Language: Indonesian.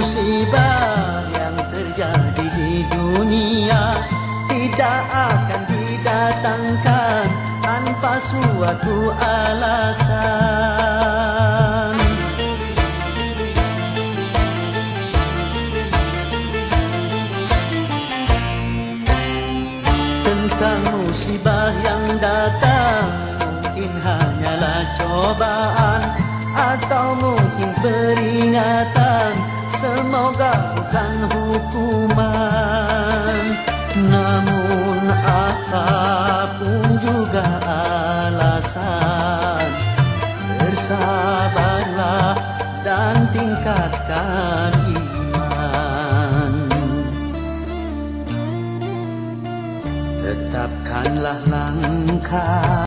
musibah yang terjadi di dunia tidak akan didatangkan tanpa suatu alasan. Tentang musibah yang datang mungkin hanyalah cobaan atau mungkin peringatan. Semoga bukan hukuman. Namun apa pun juga alasan. Bersabarlah dan tingkatkan iman. Tetapkanlah langkah